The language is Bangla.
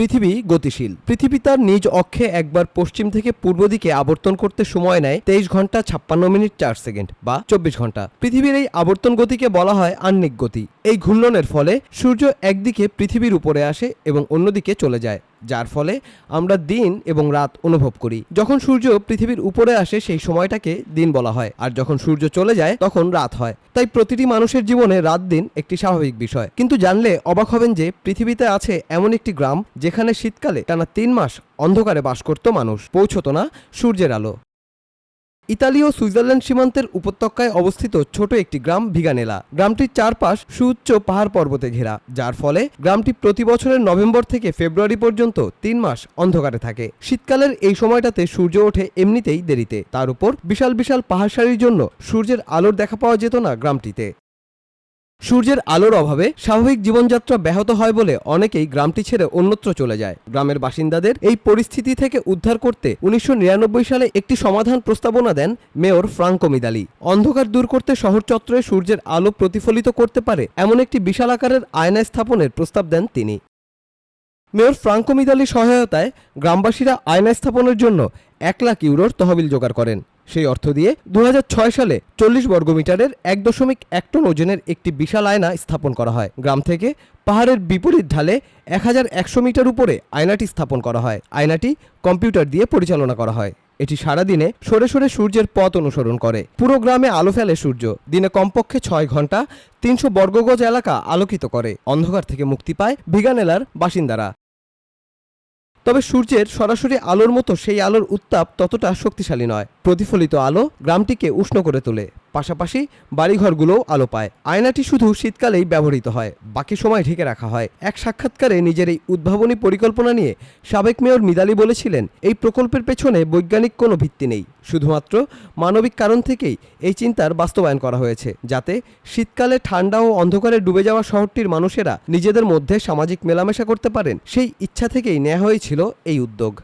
পৃথিবী গতিশীল। পৃথিবী তার নিজ অক্ষে একবার পশ্চিম থেকে পূর্ব দিকে আবর্তন করতে সময় নেয় তেইশ ঘণ্টা ছাপ্পান্ন মিনিট চার সেকেন্ড বা চব্বিশ ঘণ্টা। পৃথিবীর এই আবর্তন গতিকে বলা হয় আহ্নিক গতি। এই ঘূর্ণনের ফলে সূর্য একদিকে পৃথিবীর উপরে আসে এবং অন্যদিকে চলে যায়। যার ফলে আমরা দিন এবং রাত অনুভব করি। যখন সূর্য পৃথিবীর উপরে আসে, সেই সময়টাকে দিন বলা হয়। আর যখন সূর্য চলে যায়, তখন রাত হয়। তাই প্রতিটি মানুষের জীবনে রাত দিন একটি স্বাভাবিক বিষয়। কিন্তু জানলে অবাক হবেন যে, পৃথিবীতে আছে এমন একটি গ্রাম, যেখানে শীতকালে টানা তিন মাস অন্ধকারে বাস করত মানুষ। পৌঁছত না সূর্যের আলো। ইতালি ও সুইজারল্যান্ড সীমান্তের উপত্যকায় অবস্থিত ছোট একটি গ্রাম ভিগানেলা। গ্রামটির চারপাশ সুউচ্চ পাহাড় পর্বতে ঘেরা, যার ফলে গ্রামটি প্রতি বছরের নভেম্বর থেকে ফেব্রুয়ারি পর্যন্ত তিন মাস অন্ধকারে থাকে। শীতকালের এই সময়টাতে সূর্য ওঠে এমনিতেই দেরিতে। তার উপর বিশাল বিশাল পাহাড় সারির জন্য সূর্যের আলোর দেখা পাওয়া যেত না গ্রামটিতে। সূর্যের আলোর অভাবে স্বাভাবিক জীবনযাত্রা ব্যাহত হয় বলে অনেকেই গ্রামটি ছেড়ে অন্যত্র চলে যায়। গ্রামের বাসিন্দাদের এই পরিস্থিতি থেকে উদ্ধার করতে উনিশশো নিরানব্বই সালে একটি সমাধান প্রস্তাবনা দেন মেয়র ফ্রাঙ্কো মিদালি। অন্ধকার দূর করতে শহর চত্বরে সূর্যের আলো প্রতিফলিত করতে পারে এমন একটি বিশাল আকারের আয়না স্থাপনের প্রস্তাব দেন তিনি। মেয়র ফ্রাঙ্কো মিদালির সহায়তায় গ্রামবাসীরা আয়না স্থাপনের জন্য এক লাখ ইউরোর তহবিল জোগাড় করেন। সেই অর্থ দিয়ে দু হাজার ছয় সালে চল্লিশ বর্গমিটারের এক দশমিক এক টন ওজনের একটি বিশাল আয়না স্থাপন করা হয়। গ্রাম থেকে পাহাড়ের বিপরীত ঢালে এক হাজার একশো মিটার উপরে আয়নাটি স্থাপন করা হয়। আয়নাটি কম্পিউটার দিয়ে পরিচালনা করা হয়। এটি সারাদিনে সরে সরে সূর্যের পথ অনুসরণ করে। পুরো গ্রামে আলো ফেলে সূর্য। দিনে কমপক্ষে ছয় ঘণ্টা তিনশো বর্গগজ এলাকা আলোকিত করে। অন্ধকার থেকে মুক্তি পায় ভিগানেলার বাসিন্দারা। তবে সূর্যের সরাসরি আলোর মতো সেই আলোর উত্তাপ ততটা শক্তিশালী নয়। প্রতিফলিত আলো গ্রামটিকে উষ্ণ করে তোলে। পাশাপাশি বাড়িঘরগুলোও আলো পায়। আয়নাটি শুধু শীতকালেই ব্যবহৃত হয়, বাকি সময় ঢেকে রাখা হয়। এক সাক্ষাৎকারে নিজের এই উদ্ভাবনী পরিকল্পনা নিয়ে সাবেক মেয়র মিদালি বলেছিলেন, এই প্রকল্পের পেছনে বৈজ্ঞানিক কোনো ভিত্তি নেই। শুধুমাত্র মানবিক কারণ থেকেই এই চিন্তার বাস্তবায়ন করা হয়েছে, যাতে শীতকালে ঠান্ডা ও অন্ধকারে ডুবে যাওয়া শহরটির মানুষেরা নিজেদের মধ্যে সামাজিক মেলামেশা করতে পারেন। সেই ইচ্ছা থেকেই নেওয়া হয়েছিল এই উদ্যোগ।